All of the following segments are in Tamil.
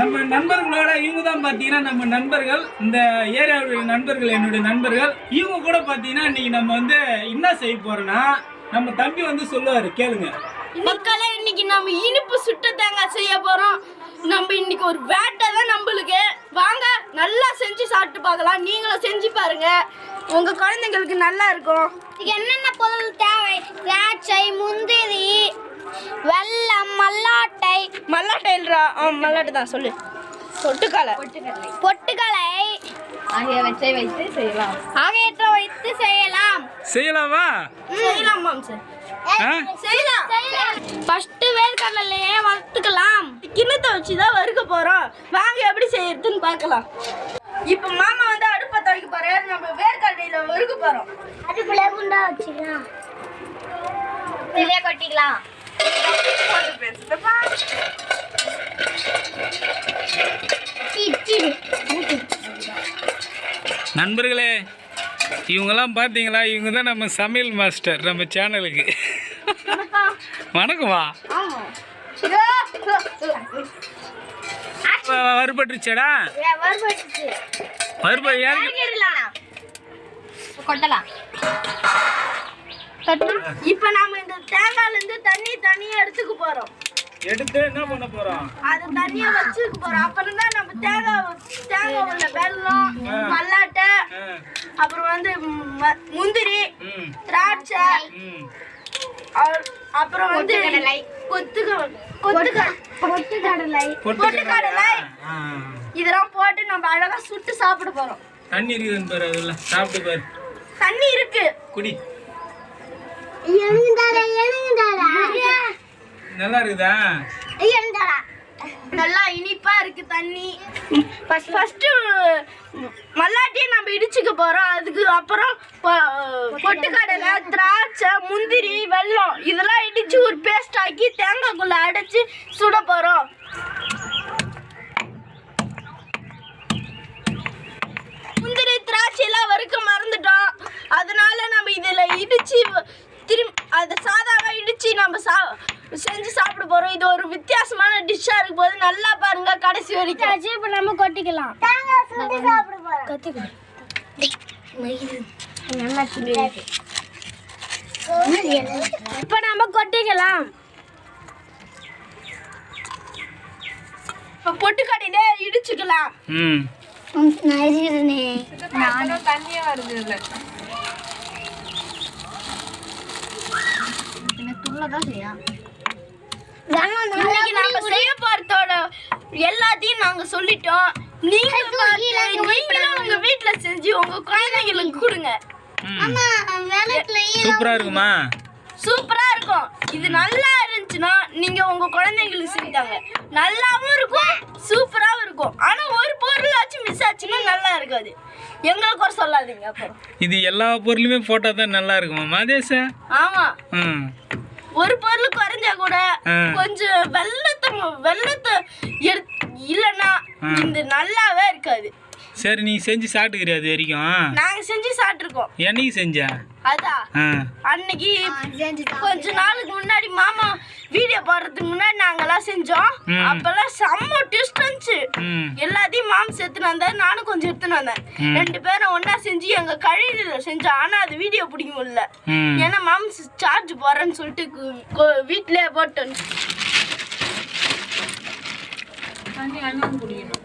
நம்ம நண்பர்களோட இவங்க தான் பார்த்தீங்கன்னா நம்ம நண்பர்கள். இந்த ஏரியாவுடைய நண்பர்கள் என்னுடைய நண்பர்கள். இவங்க கூட பார்த்தீங்கன்னா இன்னைக்கு நம்ம வந்து என்ன செய்ய போறோம்னா நம்ம தம்பி வந்து சொல்லுவாரு கேளுங்க. மக்களே இன்னைக்கு நம்ம இனிப்பு சுட்ட தேங்காய் செய்ய போறோம். நம்ம இன்னைக்கு ஒரு வேட்டை தான் நம்மளுக்கு. வாங்க நல்லா செஞ்சு சாப்பிட்டு பார்க்கலாம். நீங்களும் செஞ்சு பாருங்க. உங்க குழந்தைங்களுக்கு நல்லா இருக்கும். என்னென்ன பொருள் தேவை? திராட்சை முந்திரி வெல்லம் மல்லாட்டை. மல்லாட்டைன்றா? ஆ மல்லாட்டை தான் சொல்லு. பொட்டுக்காலை. பொட்டுக்கலை ஆகியவற்றை வைத்து செய்யலாம். ஆகியவற்றை வைத்து செய்யலாம். செய்யலாமா? செய்யலாம் மாம் சார். ஆ? செய்யலாம். ஃபர்ஸ்ட் வேர்க்கடலையே வறுத்துக்கலாம். கிண்ணத்தை வச்சு தான் வறுக்க போறோம். வாங்க எப்படி செய்யறதுன்னு பார்க்கலாம். இப்போ மாமா வந்து அடுப்பை துவைக்க போறாரு. நம்ம வேர்க்கடையில வறுக்க போறோம். அதுக்குள்ள குண்டா வச்சுக்கலாம். இதே கொட்டிக்கலாம். நண்பர்களே இவங்கெல்லாம் பார்த்தீங்களா? இவங்க தான் நம்ம சமையல் மாஸ்டர் நம்ம சேனலுக்கு. வணக்கம்மா. வருபட்டுருச்சடா வறுபட்டுருச்சடா? ஏன்? கொட்டலாம். இப்போ நாம இந்த தேங்காய்ல இருந்து தண்ணி தனியா எடுத்துக்க போறோம். எடுத்து என்ன பண்ண போறோம்? அது தண்ணியா வச்சுக்க போறோம். அப்புறம் தான் நம்ம தேங்காய் தேங்காய் உள்ள வெல்லம் மல்லாட்டை அப்புறம் வந்து முந்திரி திராட்சை அப்புறம் வந்து கொத்துக்க கொத்துக்க பொட்டுக்கடலை. பொட்டுக்கடலை. ஆ. இதெல்லாம் போட்டு நம்ம அழகா சுட்டு சாப்பிட போறோம். தண்ணி பாரு அதில் சாப்பிட்டு பாரு. தண்ணி இருக்கு. குடி. நல்லா இருக்குதா? நல்லா இனிப்பா இருக்கு தண்ணி. ஃபர்ஸ்ட் மல்லாட்டியை நம்ம இடிச்சுக்க போறோம். அதுக்கு அப்புறம் பொட்டுக்கடலை திராட்சை முந்திரி வெல்லம் இதெல்லாம் இடிச்சு ஒரு பேஸ்ட் ஆக்கி தேங்காய்க்குள்ள அடைச்சு சுட போறோம். முந்திரி திராட்சை எல்லாம் வறுக்க மறந்துட்டோம். அதனால நம்ம இதுல இடிச்சு திரும் அதை சாதாவா இடிச்சு நம்ம சா செஞ்சு சாப்பிட போறோம். இது ஒரு வித்தியாசமான டிஷ்ஷா இருக்கும் போது நல்லா பாருங்க கடைசி வரைக்கும். இப்போ நம்ம கொட்டிக்கலாம். இப்போ நம்ம கொட்டிக்கலாம். இப்போ பொட்டுக்கடையில இடிச்சுக்கலாம். ம். நான் தண்ணியே வருது இல்ல? துள்ளதான் செய்யும் இன்னைக்கு நாம செய்ய போறதோட எல்லாத்தையும் நாங்க சொல்லிட்டோம். நீங்க நீங்களும் உங்க வீட்ல செஞ்சு உங்க குழந்தைங்களுக்கு கொடுங்க. சூப்பராக இருக்குமா? சூப்பரா இருக்கும். இது நல்லா இருந்துச்சுன்னா நீங்க உங்க குழந்தைங்களுக்கு செஞ்சாங்க. நல்லாவும் இருக்கும் சூப்பராவும் இருக்கும். ஆனா ஒரு பொருளாச்சும் மிஸ் ஆச்சுன்னா நல்லா இருக்காது. எங்களுக்கு கூட சொல்லாதீங்க அப்புறம் இது எல்லா பொருளுமே போட்டால் தான் நல்லா இருக்குமா மாதேச? ஆமா. ம். ஒரு பொருள் குறைஞ்சா கூட. கொஞ்சம் வெள்ளத்தை வெள்ளத்தை இல்லைன்னா இந்த நல்லாவே இருக்காது. சரி நீ செஞ்சு சாப்பிட்டுக்கிறியா அது வரைக்கும்? நாங்க செஞ்சு சாப்பிட்டுருக்கோம். என்னைக்கு செஞ்சா? அதான் அன்னைக்கு கொஞ்ச நாளுக்கு முன்னாடி வீடியோ போடுறதுக்கு முன்னாடி நாங்கெல்லாம் செஞ்சோம். அப்பெல்லாம் செம்ம டேஸ்ட் இருந்துச்சு எல்லாத்தையும் மாம்ஸ் எடுத்துன்னு வந்தாரு நானும் கொஞ்சம் எடுத்துன்னு வந்தேன். ரெண்டு பேரும் ஒண்ணா செஞ்சு எங்க கழிவுல செஞ்சோம். ஆனா அது வீடியோ பிடிக்க முடியல ஏன்னா மாம்ஸ் சார்ஜ் போறேன்னு சொல்லிட்டு வீட்லயே போட்டு வந்து- தண்ணி அண்ணன் குடிக்கணும்.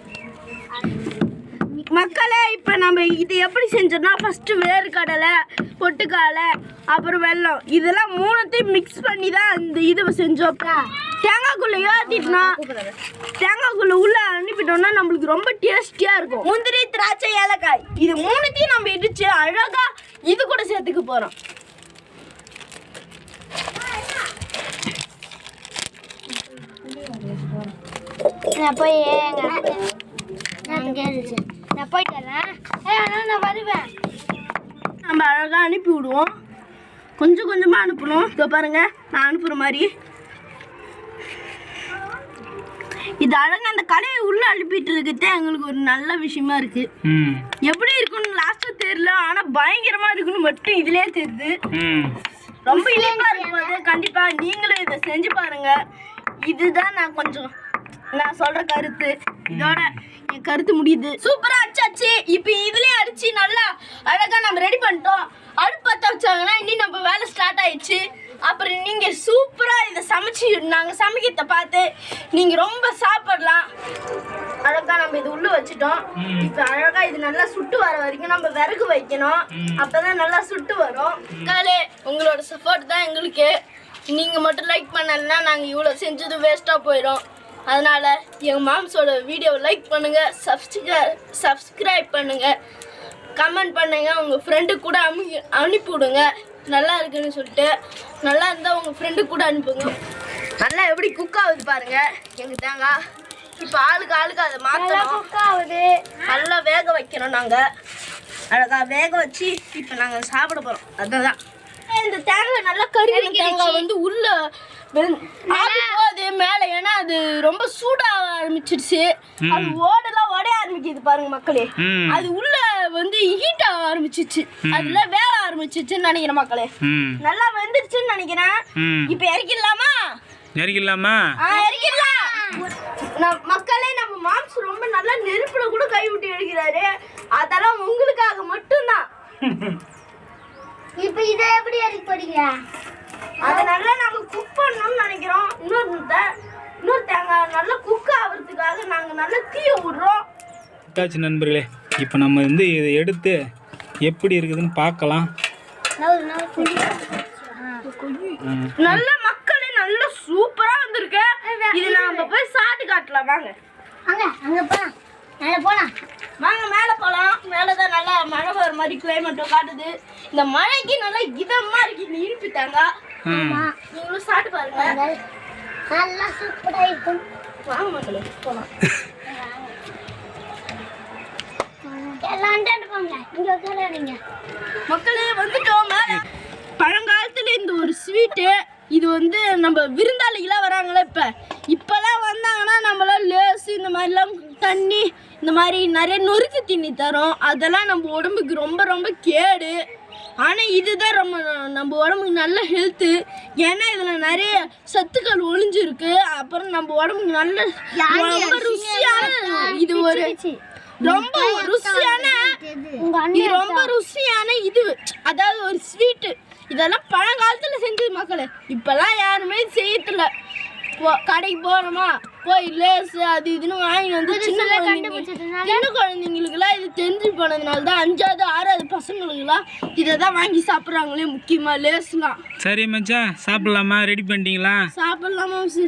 மக்களே இப்போ நம்ம இது எப்படி செஞ்சோம்னா ஃபஸ்ட்டு வேர்க்கடலை பொட்டுக்காலை அப்புறம் வெல்லம் இதெல்லாம் மூணுத்தையும் மிக்ஸ் பண்ணி தான் இந்த இது செஞ்சோம். தேங்காய்க்குள்ளே ஏற்றிட்டோம்னா தேங்காய்க்குள்ளே உள்ள அனுப்பிட்டோம்னா நம்மளுக்கு ரொம்ப டேஸ்டியாக இருக்கும். முந்திரி திராட்சை ஏலக்காய் இது மூணுத்தையும் நம்ம இடித்து அழகா இது கூட சேர்த்துக்க போகிறோம் நான் போய் நான் போயிட்டு வரேன். ஏ அண்ணா நான் வருவேன். நம்ம அழகா அனுப்பி விடுவோம். கொஞ்சம் கொஞ்சமா அனுப்பணும். இதோ பாருங்க நான் அனுப்புற மாதிரி. இது அழகா அந்த கடையை உள்ள அனுப்பிட்டு இருக்கிறது எங்களுக்கு ஒரு நல்ல விஷயமா இருக்கு. ம். எப்படி இருக்குன்னு லாஸ்டா தெரியல. ஆனா பயங்கரமா இருக்குன்னு மட்டும் இதுலயே தெரியுது. ம். ரொம்ப இனிப்பா இருக்கும் போது கண்டிப்பா நீங்களும் இதை செஞ்சு பாருங்க. இதுதான் நான் கொஞ்சம் நான் சொல்ற கருத்து. இதோட என் கருத்து முடியுது. சூப்பரா அடிச்சாச்சு. இப்போ இதுலயே அடிச்சு நல்லா அழகா நம்ம ரெடி பண்ணிட்டோம். அடுப்பு பத்த வச்சாங்கன்னா இனி நம்ம வேலை ஸ்டார்ட் ஆயிடுச்சு. அப்புறம் நீங்க சூப்பரா இதை சமைச்சு நாங்க சமைக்கிறத பார்த்து நீங்க ரொம்ப சாப்பிடலாம். அழகா நம்ம இது உள்ள வச்சுட்டோம். இப்போ அழகா இது நல்லா சுட்டு வர வரைக்கும் நம்ம விறகு வைக்கணும். அப்பதான் நல்லா சுட்டு வரும். காலே உங்களோட சப்போர்ட் தான் எங்களுக்கு. நீங்க மட்டும் லைக் பண்ணலன்னா நாங்க இவ்வளவு செஞ்சது வேஸ்டா போயிடும் அதனால எங்க மாம்ஸோட வீடியோ லைக் பண்ணுங்க சப்ஸ்கிரைப் சப்ஸ்கிரைப் பண்ணுங்க கமெண்ட் பண்ணுங்க உங்க ஃப்ரெண்டு கூட அமி அனுப்பி விடுங்க நல்லா இருக்குன்னு சொல்லிட்டு நல்லா இருந்தா உங்க ஃப்ரெண்டு கூட அனுப்புங்க. நல்லா எப்படி குக் ஆகுது பாருங்க. எங்க தேங்காய் இப்போ ஆளுக்கு ஆளுக்கு அதை மாற்றணும் குக் ஆகுது. நல்லா வேக வைக்கணும் நாங்க. அழகா வேக வச்சு இப்போ நாங்க சாப்பிட போறோம். அதுதான் இந்த தேங்காய் நல்லா கருகின தேங்காய் வந்து உள்ள போகுது. மேலே ஏன்னா அது ரொம்ப சூடாக ஆரம்பிச்சிருச்சு. அது ஓடெல்லாம் உடைய ஆரம்பிக்குது பாருங்க மக்களே. அது உள்ள வந்து ஹீட் ஆக ஆரம்பிச்சிச்சு அதுல வேக ஆரம்பிச்சிச்சுன்னு நினைக்கிறேன் மக்களே. நல்லா வெந்துருச்சுன்னு நினைக்கிறேன். இப்போ இறக்கிடலாமா? இறக்கிடலாம். நம் மக்களே நம்ம மாம்ஸ் ரொம்ப நல்லா நெருப்புல கூட கை விட்டு எடுக்கிறாரு அதெல்லாம் உங்களுக்காக மட்டும்தான் இப்போ இதை எப்படி போறீங்க? அதை நல்லா நாங்க குக் பண்ணணும்னு நினைக்கிறோம். இன்னொரு இன்னொரு தேங்காய் நல்லா குக் ஆகுறதுக்காக நாங்க நல்லா தீய விடுறோம். தாச்சு நண்பர்களே இப்போ நம்ம வந்து இதை எடுத்து எப்படி இருக்குதுன்னு பார்க்கலாம். நல்ல மக்களே நல்லா சூப்பரா வந்திருக்கு. இது நாம போய் சாப்பிட்டு காட்டலாம். வாங்க. அங்க அங்க போலாம். மேல போலாம். வாங்க மேலே நல்லா மழை வர மாதிரி கிளைமேட்டும் காட்டுது. இந்த மழைக்கு நல்லா இதமா இருக்கு. இந்த இனிப்பு தேங்காய் ம். நீங்களும் சாப்பிட்டு பாருங்க. நல்லா சூப்பரா இருக்கும். வாங்க மக்களே உட்காராதீங்க. மக்களே வந்துட்டோம் மேலே. பழங்காலத்துல இந்த ஒரு ஸ்வீட்டு இது வந்து நம்ம விருந்தாளிகளாம் வராங்களே இப்போ. இப்போலாம் வந்தாங்கன்னா நம்மளாம் லேஸ் இந்த மாதிரிலாம் தண்ணி இந்த மாதிரி நிறைய நொறுக்கு தண்ணி தரும். அதெல்லாம் நம்ம உடம்புக்கு ரொம்ப ரொம்ப கேடு. ஆனால் இதுதான் ரொம்ப நம்ம உடம்புக்கு நல்ல ஹெல்த்து ஏன்னா இதில் நிறைய சத்துக்கள் ஒளிஞ்சிருக்கு. அப்புறம் நம்ம உடம்புக்கு நல்ல ரொம்ப ருசியான இது ஒரு ரொம்ப ருசியான ரொம்ப ருசியான இது. அதாவது ஒரு ஸ்வீட்டு இதெல்லாம் பழங்காலத்துல செஞ்சது மக்களே. இப்பெல்லாம் யாருமே செய்யறதில்ல. போ கடைக்கு போனோமா போய் லேஸ் அது இதுன்னு வாங்கி வந்து சின்ன குழந்தைங்க சின்ன குழந்தைங்களுக்குலாம் இது தெரிஞ்சு போனதுனால தான் அஞ்சாவது ஆறாவது பசங்களுக்குலாம் இதை தான் வாங்கி சாப்பிட்றாங்களே முக்கியமாக லேஸ்லாம். சரி மச்சான் சாப்பிடலாமா? ரெடி பண்ணிட்டீங்களா? சாப்பிடலாமா மிஸ்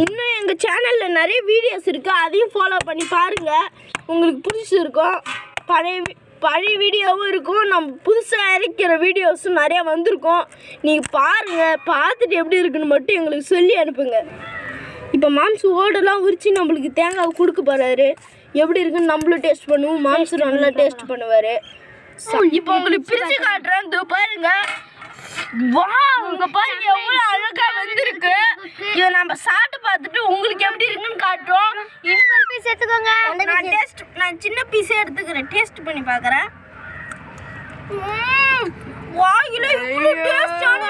இன்னும் எங்கள் சேனலில் நிறைய வீடியோஸ் இருக்குது அதையும் ஃபாலோ பண்ணி பாருங்கள் உங்களுக்கு பிடிச்சிருக்கும் பழைய பழைய வீடியோவும் இருக்கும். நம்ம புதுசாக இறக்கிற வீடியோஸும் நிறையா வந்திருக்கும். நீங்கள் பாருங்கள் பார்த்துட்டு எப்படி இருக்குன்னு மட்டும் எங்களுக்கு சொல்லி அனுப்புங்க. இப்போ மாம்சு ஓடெல்லாம் உரிச்சு நம்மளுக்கு தேங்காய் கொடுக்க போகிறாரு எப்படி இருக்குன்னு நம்மளும் டேஸ்ட் பண்ணுவோம். மாம்சு நல்லா டேஸ்ட் பண்ணுவார். இப்போ உங்களுக்கு பிரித்து காட்டுறேன். பாருங்கள் பாருங்க வா உங்க பாருங்க எவ்வளவு அழகா வந்திருக்கு. இத நம்ம சாப்பிட்டு பார்த்துட்டு உங்களுக்கு எப்படி இருக்குன்னு காட்டுறோம். இன்னும் ஒரு பீஸ் எடுத்துக்கோங்க. நான் டேஸ்ட் நான் சின்ன பீஸே எடுத்துக்கிறேன். டேஸ்ட் பண்ணி பார்க்கறேன். வாயில இவ்வளவு டேஸ்டான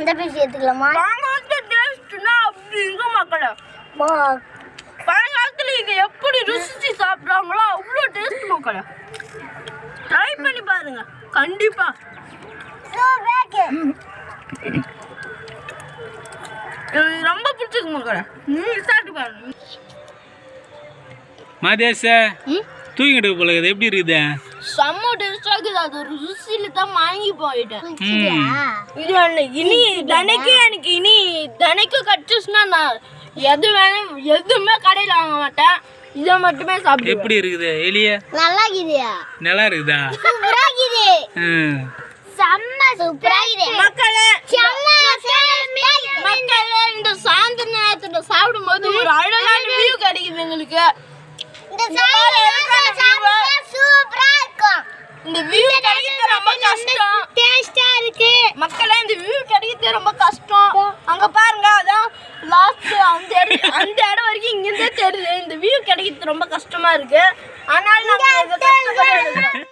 இந்த பீஸ் எடுத்துக்கலாமா? நாங்க வந்து டேஸ்ட்னா அப்படி இருக்க மக்களே. பழங்காலத்துல இது எப்படி ருசிச்சு சாப்பிடுறாங்களோ அவ்வளோ டேஸ்ட் மக்களே. ட்ரை பாருங்க கண்டிப்பா. எனக்கு ரொம்ப பிடிச்சிருக்கு மக்களே நீங்க சாப்பிட்டு பாருங்க. மாதேஷ தூங்கிட்டு போல இருக்குது. எப்படி இருக்குது? செம்ம டேஸ்டாக இருக்குது. அது ஒரு ருசியில தான் வாங்கி போயிட்டேன். இது இனி தினைக்கும் எனக்கு இனி தினைக்கும் கட்டுச்சுன்னா நான் எது வேணும் எதுவுமே கடையில் வாங்க மாட்டேன். இதை மட்டுமே சாப்பிடுவேன். எப்படி இருக்குது எலிய? நல்லா இருக்குதியா நல்லா இருக்குதா? சூப்பரா இருக்குது ம் செம்ம சூப்பரா இருக்குது மக்களே செம்ம மக்களே இந்த சாயந்தர நேரத்துல சாப்பிடும்போது ஒரு அழகான வியூ கிடைக்குது எங்களுக்கு. இந்த சூப்பரா இருக்கும் இந்த வியூ கிடைக்கிறது ரொம்ப கஷ்டம். டேஸ்டா இருக்கு. மக்களே இந்த வியூ கிடைக்கிறது ரொம்ப கஷ்டம். அங்க பாருங்க அதான் லாஸ்ட் அந்த இடம் அந்த இடம் வரைக்கும் இங்கிருந்தே தெரியுது இந்த வியூ கிடைக்கிறது ரொம்ப கஷ்டமா இருக்கு. ஆனாலும் நாங்கள்